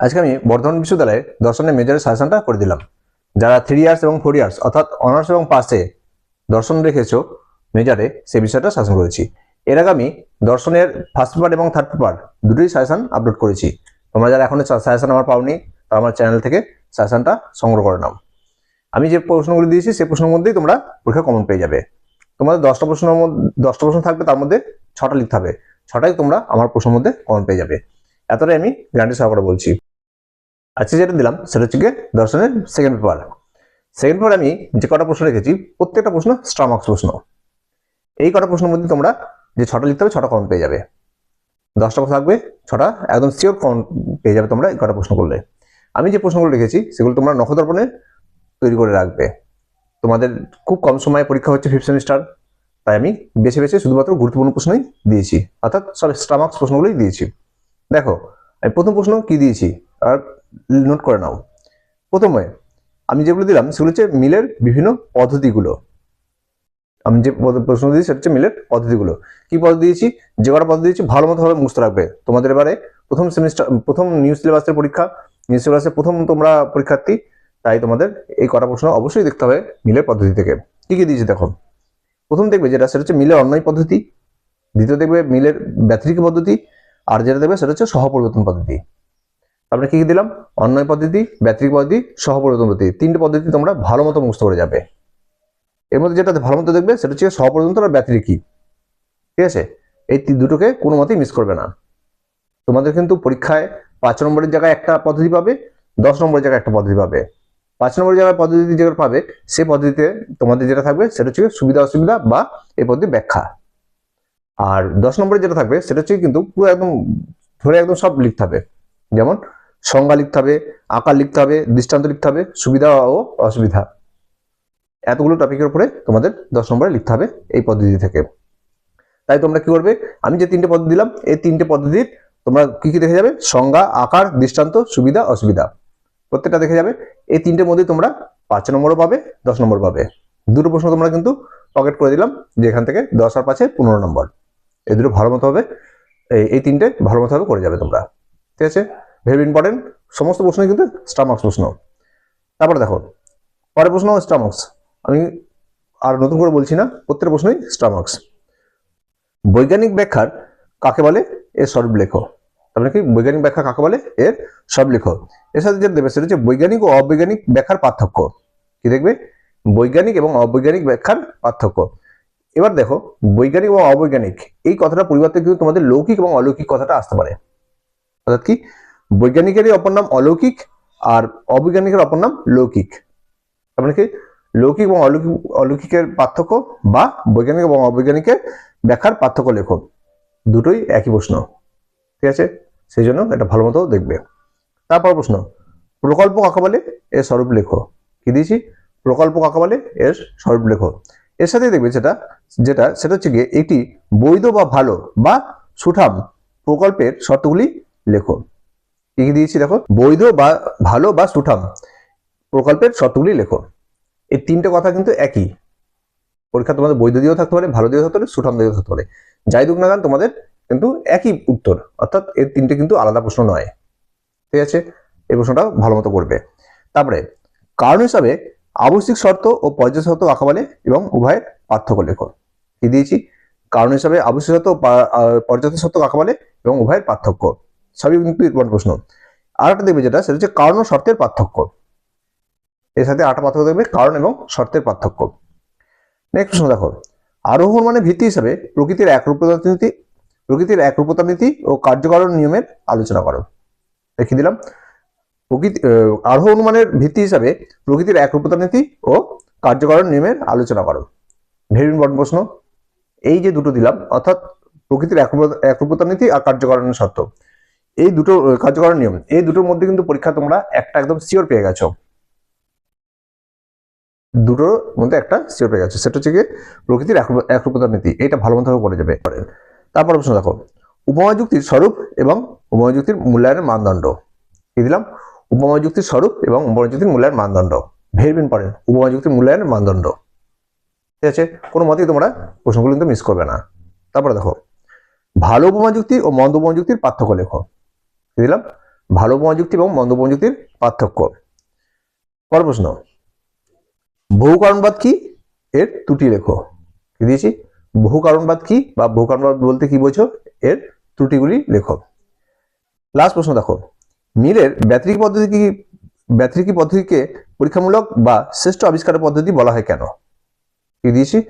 আজকে আমি বর্ধমান বিশ্ববিদ্যালয়ে দর্শনের মেজরের সাজেশনটা করে দিলাম। যারা থ্রি ইয়ার্স এবং ফোর ইয়ার্স অর্থাৎ অনার্স এবং পাসে দর্শন রেখেছো মেজরে সেই বিষয়টা শাসন করেছি। এর আগে আমি দর্শনের ফার্স্ট পেপার এবং থার্ড পেপার দুটোই সাজেশন আপলোড করেছি। তোমরা যারা এখনও সাজেশন আমার পাওনি, তারা আমার চ্যানেল থেকে সাজেশনটা সংগ্রহ করে নাও। আমি যে প্রশ্নগুলি দিয়েছি, সেই প্রশ্নের মধ্যেই তোমরা পরীক্ষা কমন পেয়ে যাবে। তোমাদের দশটা প্রশ্নের মধ্যে, দশটা প্রশ্ন থাকবে, তার মধ্যে ছটা লিখতে হবে। ছটাই তোমরা আমার প্রশ্নের মধ্যে কমন পেয়ে যাবে। এতটাই আমি গ্যারান্টি সহকারে বলছি। আজকে যেটা দিলাম, সেটা হচ্ছে গিয়ে দর্শনের সেকেন্ড পেপার সেকেন্ড পেপার আমি যে কটা প্রশ্ন রেখেছি, প্রত্যেকটা প্রশ্ন স্ট্রামার্কস প্রশ্ন। এই কটা প্রশ্নের মধ্যে তোমরা যে ছটা লিখতে হবে, ছটা কমন পেয়ে যাবে। দশটা প্রশ্ন থাকবে, ছটা একদম সিওর কমন পেয়ে যাবে তোমরা এই কটা প্রশ্ন করলে। আমি যে প্রশ্নগুলো রেখেছি, সেগুলো তোমরা নখদর্পণে তৈরি করে রাখবে। তোমাদের খুব কম সময়ে পরীক্ষা হচ্ছে ফিফথ সেমিস্টার তাই আমি বেছে বেছে শুধুমাত্র গুরুত্বপূর্ণ প্রশ্নই দিয়েছি। অর্থাৎ সব স্টামার্কস প্রশ্নগুলোই দিয়েছি। দেখো, আমি প্রথম প্রশ্ন কি দিয়েছি? আর নোট করে নাও। প্রথমে আমি যেগুলো দিলাম সেগুলো হচ্ছে মিলের বিভিন্ন পদ্ধতিগুলো। আমি যে প্রশ্ন দিয়েছি সেটা হচ্ছে মিলের পদ্ধতিগুলো। কি পদ্ধতি দিয়েছি? যে কটা পদ্ধতি দিয়েছি, ভালো মতো ভাবে মুখস্থ রাখবে। তোমাদের এবারে প্রথম সেমিস্টার প্রথম নিউ সিলেবাসের পরীক্ষা। নিউ সিলেবাসের প্রথম তোমরা পরীক্ষার্থী, তাই তোমাদের এই কটা প্রশ্ন অবশ্যই দেখতে হবে মিলের পদ্ধতি থেকে। কি কি দিয়েছি দেখো। প্রথম দেখবে যেটা, সেটা হচ্ছে মিলের অন্যায় পদ্ধতি। দ্বিতীয় দেখবে মিলের ব্যতিরিক পদ্ধতি। আর যেটা দেখবে, সেটা হচ্ছে সহপরিবর্তন পদ্ধতি। তারপরে কি কি দিলাম? অন্যায় পদ্ধতি, ব্যতিরিক পদ্ধতি সহপরিবর্তন পদ্ধতি। তিনটে পদ্ধতি তোমরা ভালো মতো মুখস্থ করে যাবে। এর মধ্যে যেটা ভালো মতো দেখবে, সেটা হচ্ছে সহপরিবর্তন আর ব্যতিরিকী ঠিক আছে? এই দুটোকে কোনো মতেই মিস করবে না। তোমাদের কিন্তু পরীক্ষায় পাঁচ নম্বরের জায়গায় একটা পদ্ধতি পাবে, দশ নম্বরের জায়গায় একটা পদ্ধতি পাবে। পাঁচ নম্বরের জায়গায় পদ্ধতি যেগুলো পাবে, সে পদ্ধতিতে তোমাদের যেটা থাকবে, সেটা হচ্ছে সুবিধা, অসুবিধা বা এই পদ্ধতি ব্যাখ্যা। আর দশ নম্বরে যেটা থাকবে, সেটা হচ্ছে কিন্তু পুরো একদম ধরে একদম সব লিখতে হবে। যেমন সংজ্ঞা লিখতে হবে, আকার লিখতে হবে, দৃষ্টান্ত লিখতে হবে, সুবিধা ও অসুবিধা। এতগুলো টপিকের উপরে তোমাদের দশ নম্বরে লিখতে হবে এই পদ্ধতি থেকে। তাই তোমরা কি করবে? আমি যে তিনটে পদ্ধতি দিলাম, এই তিনটে পদ্ধতির তোমরা কি কি দেখে যাবে? সংজ্ঞা, আকার, দৃষ্টান্ত, সুবিধা, অসুবিধা। প্রত্যেকটা দেখে যাবে। এই তিনটের মধ্যে তোমরা পাঁচ নম্বরও পাবে, দশ নম্বর পাবে। দুটো প্রশ্ন তোমরা কিন্তু পকেট করে দিলাম, যে এখান থেকে দশ আর পাঁচে পনেরো নম্বর। এই দুটো ভালো মতো হবে। এই তিনটে ভালো মতো হবে, করে যাবে তোমরা। ঠিক আছে? Very important. সমস্ত প্রশ্নই কিন্তু স্টামার্কস প্রশ্ন। তারপরে দেখো, পরের প্রশ্ন স্টামার্কস আমি আর নতুন করে বলছি না, প্রত্যেক প্রশ্নই স্টামার্কস বৈজ্ঞানিক ব্যাখ্যার কাকে বলে? এর স্বরূপ লেখো তারপরে কি? বৈজ্ঞানিক ব্যাখ্যা কাকে বলে? এর সব লেখো এর সাথে যেটা দেবে সেটা হচ্ছে বৈজ্ঞানিক ও অবৈজ্ঞানিক ব্যাখ্যার পার্থক্য। কি দেখবে? বৈজ্ঞানিক এবং অবৈজ্ঞানিক ব্যাখ্যার পার্থক্য। এবার দেখো, বৈজ্ঞানিক এবং অবৈজ্ঞানিক, এই কথাটা পরিবর্তে কিন্তু তোমাদের লৌকিক এবং অলৌকিক কথাটা আসতে পারে। অর্থাৎ কি? বৈজ্ঞানিকেরই অপর নাম অলৌকিক আর অবৈজ্ঞানিকের অপর নাম লৌকিক। তার মানে কি? লৌকিক এবং অলৌকিক, অলৌকিকের পার্থক্য বা বৈজ্ঞানিক এবং অবৈজ্ঞানিকের ব্যাখ্যার পার্থক্য লেখো। দুটোই একই প্রশ্ন। ঠিক আছে? সেই জন্য এটা ভালো মতো দেখবে। তারপর প্রশ্ন, প্রকল্প কাকে বলে? এর স্বরূপ লেখো। কি দিয়েছি? প্রকল্প কাকে বলে? এর স্বরূপ লেখো। এর সাথে দেখবে যেটা যেটা, সেটা হচ্ছে গিয়ে একটি বৈধ বা ভালো বা সুঠাম প্রকল্পের শর্তগুলি লেখো। কি কি দিয়েছি দেখো? বৈধ বা ভালো বা সুঠাম। প্রকল্পের শর্তগুলি লেখো। এই তিনটে কথা কিন্তু একই। পরীক্ষা তোমাদের বৈধ দিয়েও থাকতে পারে ভালো দিয়েও থাকতে পারে সুঠাম দিয়েও থাকতে পারে। যাই দুক না কেন তোমাদের কিন্তু একই উত্তর। অর্থাৎ এর তিনটে কিন্তু আলাদা প্রশ্ন নয়। ঠিক আছে? এই প্রশ্নটা ভালো মতো করবে। তারপরে কারণ হিসাবে আবশ্যিক শর্ত ও পর্যায় শর্ত কাকে বলে এবং উভয়ের পার্থক্য লেখো। কি দিয়েছি? কারণ হিসাবে আবশ্যিক শর্ত ও পা- আহ, পর্যাপ্ত শর্ত কাকে বলে এবং উভয়ের পার্থক্য। সবই কিন্তু ইম্পর্টেন্ট প্রশ্ন। আর একটা দেখবে যেটা, সেটা হচ্ছে কারণ ও শর্তের পার্থক্য। এর সাথে আটা পার্থক্য দেখবে, কারণ এবং শর্তের পার্থক্য। নেক্সট প্রশ্ন দেখো। আরোহণ মানে ভিত্তি হিসাবে প্রকৃতির একরূপতা নীতি, প্রকৃতির একরূপতা নীতি ও কার্যকরণ নিয়মের আলোচনা করো। দেখিয়ে দিলাম। প্রকৃতি আরোহ অনুমানের ভিত্তি হিসাবে প্রকৃতির একরূপতা নীতি ও কার্যকরণ নিয়মের আলোচনা করো। ভেরি ইম্পর্টেন্ট প্রশ্ন। এই যে দুটো দিলাম, অর্থাৎ প্রকৃতির একরূপতা নীতি আর কার্যকরণের শর্ত। এই দুটো আহ, কার্যকরণ নিয়ম এই দুটোর মধ্যে কিন্তু পরীক্ষা তোমরা একটা একদম শিওর পেয়ে গেছো। দুটোর মধ্যে একটা শিওর পেয়ে গেছো। সেটা হচ্ছে গিয়ে প্রকৃতির একরূপ- একরূপতা নীতি এটা ভালো মতো করে যাবে। তারপর প্রশ্ন দেখো উপমা যুক্তির স্বরূপ এবং উপমা যুক্তির মূল্যায়নের মানদণ্ড। কি দিলাম? উপমা যুক্তির স্বরূপ এবং উপমা যুক্তির মূল্যায়ন মানদণ্ড। ভেরি ইম্পর্টেন্ট উপমা যুক্তির মূল্যায়নের মানদণ্ড। ঠিক আছে? কোনো মতেই তোমরা প্রশ্নগুলো কিন্তু মিস করবে না। তারপরে দেখো ভালো উপমা যুক্তি ও মন্দ উপমা যুক্তির পার্থক্য লেখো। দিলাম। ভালো প্রযুক্তি এবং মন্দ প্রযুক্তির পার্থক্য। পর প্রশ্ন। বহু কারণবাদ কি? এর ত্রুটি লেখো। কি দিয়েছি? বহু কারণবাদ কি বা বহু কারণবাদ বলতে কি বোঝো? এর ত্রুটিগুলি লেখো। লাস্ট প্রশ্ন দেখো। মিলের ব্যাটারিক পদ্ধতি কি ব্যাটারিক পদ্ধতিকে পরীক্ষামূলক বা শ্রেষ্ঠ আবিষ্কারের পদ্ধতি বলা হয় কেন? কি দিয়েছি?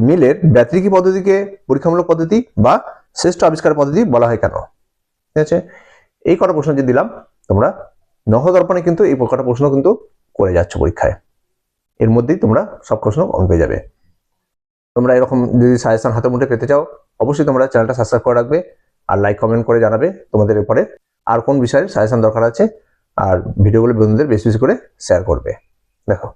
মিলের ব্যাটারিক পদ্ধতিকে পরীক্ষামূলক পদ্ধতি বা শ্রেষ্ঠ আবিষ্কারের পদ্ধতি বলা হয় কেন? ঠিক আছে? এই কটা প্রশ্ন যে দিলাম, তোমরা নহদর্পণে কিন্তু এই কটা প্রশ্ন কিন্তু করে যাচ্ছ পরীক্ষায়। এর মধ্যেই তোমরা সব প্রশ্ন অন পেয়ে যাবে। তোমরা এরকম যদি সাজেশন হাতে মুঠে পেতে চাও, অবশ্যই তোমরা চ্যানেলটা সাবস্ক্রাইব করে রাখবে আর লাইক কমেন্ট করে জানাবে তোমাদের এরপরে আর কোন বিষয়ে সাজেশন দরকার আছে। আর ভিডিওগুলো বন্ধুদের বেশি বেশি করে শেয়ার করবে। দেখো।